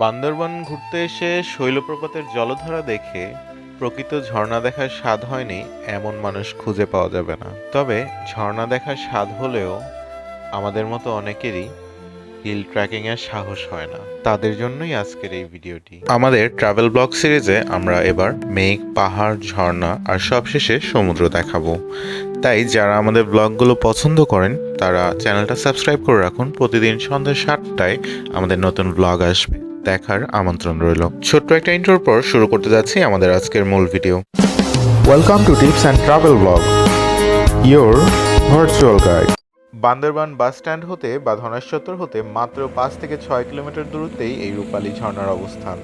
বান্দরবান ঘুরতে এসে শৈলপ্রপাতের জলধারা দেখে প্রকৃত ঝর্ণা দেখার স্বাদ হয়নি, এমন মানুষ খুঁজে পাওয়া যাবে না। তবে ঝর্ণা দেখার স্বাদ হলেও আমাদের মতো অনেকেরই হিল ট্রেকিং এর সাহস হয় না। তাদের জন্যই আজকের এই ভিডিওটি। আমাদের ট্রাভেল ব্লগ সিরিজে আমরা এবার মেঘ, পাহাড়, ঝর্ণা আর সবশেষে সমুদ্র দেখাবো। তাই যারা আমাদের ব্লগগুলো পছন্দ করেন, তারা চ্যানেলটা সাবস্ক্রাইব করে রাখুন। প্রতিদিন সন্ধ্যা সাতটায় আমাদের নতুন ব্লগ আসবে। দেখার আমন্ত্রণ রইল। ছোট্ট একটা ইন্ট্রোর পর শুরু করতে যাচ্ছি আমাদের আজকের মূল video welcome to tips and travel vlog your virtual guide Bandarban bus stand হতে বা ধনেশ চত্বর হতে মাত্র পাঁচ থেকে ছয় কিলোমিটার দূরত্বেই এই রূপালী ঝর্ণার অবস্থান।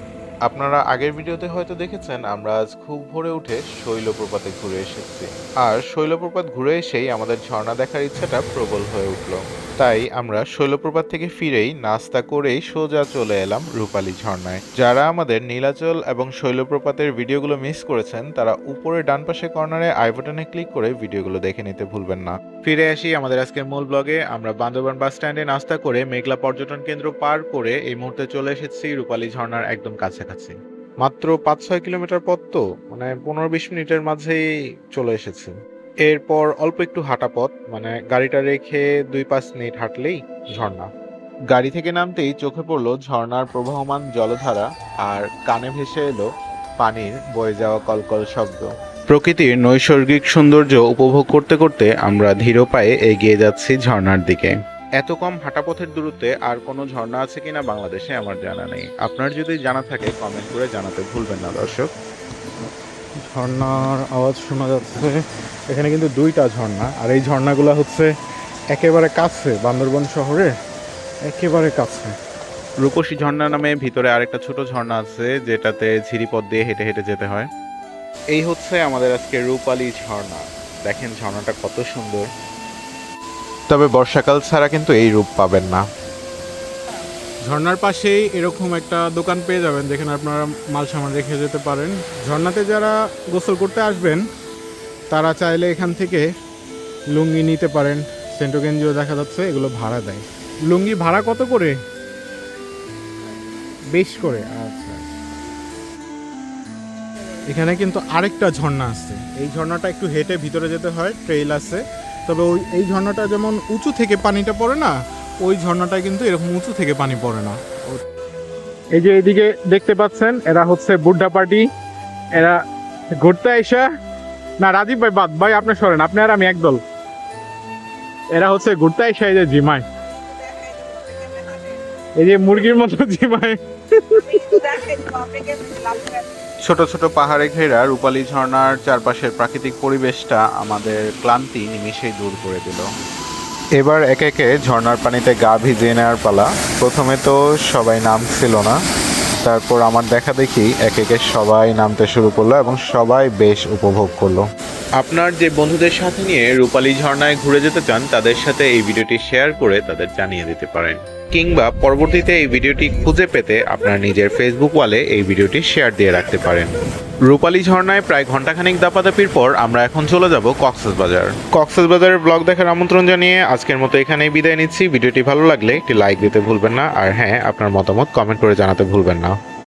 আপনারা আগের ভিডিওতে হয়তো দেখেছেন, আমরা আজ খুব ভোরে উঠে শৈলপ্রপাতে ঘুরে এসেছি। আর শৈলপ্রপাত ঘুরে এসেই আমাদের ঝর্ণা দেখার ইচ্ছাটা প্রবল হয়ে উঠল। তাই আমরা শৈলপ্রপাত থেকে ফিরেই নাস্তা করেই সোজা চলে এলাম রূপালী ঝর্ণায়। যারা আমাদের নীলাচল এবং শৈলপ্রপাতের ভিডিওগুলো মিস করেছেন, তারা উপরে ডান পাশে কর্নারে আই বাটনে ক্লিক করে ভিডিওগুলো দেখে নিতে ভুলবেন না। ফিরে আসি আমাদের আজকের মূল ব্লগে। আমরা বান্দরবান বাস স্ট্যান্ডে নাস্তা করে মেঘলা পর্যটন কেন্দ্র পার করে এই মুহূর্তে চলে এসেছি রূপালী ঝর্ণার একদম কাছাকাছি। মাত্র পাঁচ ছয় কিলোমিটার পথ তো মানে পনেরো বিশ মিনিটের মাঝেই চলে এসেছে। এরপর অল্প একটু হাঁটা পথ মানে গাড়িটা রেখে দুই পাঁচ মিনিট হাঁটলেই ঝর্ণা। গাড়ি থেকে নামতেই চোখে পড়ল ঝর্ণার প্রবাহমান জলধারা আর কানে ভেসে এলো পানির বয়ে যাওয়া কলকল শব্দ। প্রকৃতির নৈসর্গিক সৌন্দর্য উপভোগ করতে করতে আমরা ধীর পায়ে এগিয়ে যাচ্ছি ঝর্ণার দিকে। এত কম হাঁটা পথের দূরত্বে আর কোনো ঝর্ণা আছে কিনা বাংলাদেশে আমার জানা নেই। আপনার যদি জানা থাকে কমেন্ট করে জানাতে ভুলবেন না দর্শক। ঝর্ণার আওয়াজ শোনা যাচ্ছে। এখানে কিন্তু দুইটা ঝর্ণা আর এই ঝর্ণাগুলো হচ্ছে একেবারে কাছে বান্দরবন শহরে একেবারে কাছে। রূপসী ঝর্ণা নামে ভিতরে আরেকটা ছোট ঝর্ণা আছে যেটাতে ঝিরিপথ দিয়ে হেঁটে হেঁটে যেতে হয়। এই হচ্ছে আমাদের আজকে রূপালী ঝর্ণা। দেখেন ঝর্ণাটা কত সুন্দর। তবে বর্ষাকাল ছাড়া কিন্তু এই রূপ পাবেন না। ঝর্ণার পাশেই এরকম একটা দোকান পেয়ে যাবেন, যেখানে আপনারা মাল সামান রেখে যেতে পারেন। ঝর্ণাতে যারা গোসল করতে আসবেন, তারা চাইলে এখান থেকে লুঙ্গি নিতে পারেন। সেন্টো গেঞ্জিও দেখা যাচ্ছে, এগুলো ভাড়া দেয়। লুঙ্গি ভাড়া কত করে? বেশ করে আচ্ছা। এখানে কিন্তু আরেকটা ঝর্ণা আছে। এই ঝর্ণাটা একটু হেঁটে ভিতরে যেতে হয়, ট্রেইল আছে। তবে ওই এই ঝর্ণাটা যেমন উঁচু থেকে পানিটা পড়ে না ওই ঝর্ণাটা কিন্তু এরকম উঁচু থেকে পানি পড়ে না। এই যে এদিকে দেখতে পাচ্ছেন এরা হচ্ছে বুড্ডা পার্টি। এরা ঘুরতে আইসা না রাজীব ভাই বাদ ভাই আপনি সরেন আপনি আর আমি একদল। এরা হচ্ছে ঘুরতে আইসা এই যে জিমায় এই যে মুরগির মতো জিমায় ছোট ছোট পাহাড়ে ঘেরা রূপালী ঝর্ণার চারপাশের প্রাকৃতিক পরিবেশটা আমাদের ক্লান্তি নিমিষেই দূর করে দিল। এবার একে একে ঝর্ণার পানিতে গা ভিজিয়ে নেওয়ার পালা। প্রথমে তো সবাই নামছিল না। তারপর আমার দেখা দেখি এক একে সবাই নামতে শুরু করল এবং সবাই বেশ উপভোগ করল। আপনার যে বন্ধুদের সাথে নিয়ে রূপালী ঝর্ণায় ঘুরে যেতে চান, তাদের সাথে এই ভিডিওটি শেয়ার করে তাদের জানিয়ে দিতে পারেন। কিংবা পরবর্তীতে এই ভিডিওটি খুঁজে পেতে আপনার নিজের ফেসবুক ওয়ালে এই ভিডিওটি শেয়ার দিয়ে রাখতে পারেন। রূপালী ঝর্ণায় প্রায় ঘন্টাখানিক দাপাদাপির পর আমরা এখন চলে যাব কক্সেস বাজার। কক্সেস বাজারের ব্লগ দেখার আমন্ত্রণ জানিয়ে আজকের মতো এখানেই বিদায় নিচ্ছি। ভিডিওটি ভালো লাগলে একটি লাইক দিতে ভুলবেন না। আর হ্যাঁ আপনার মতামত কমেন্ট করে জানাতে ভুলবেন না।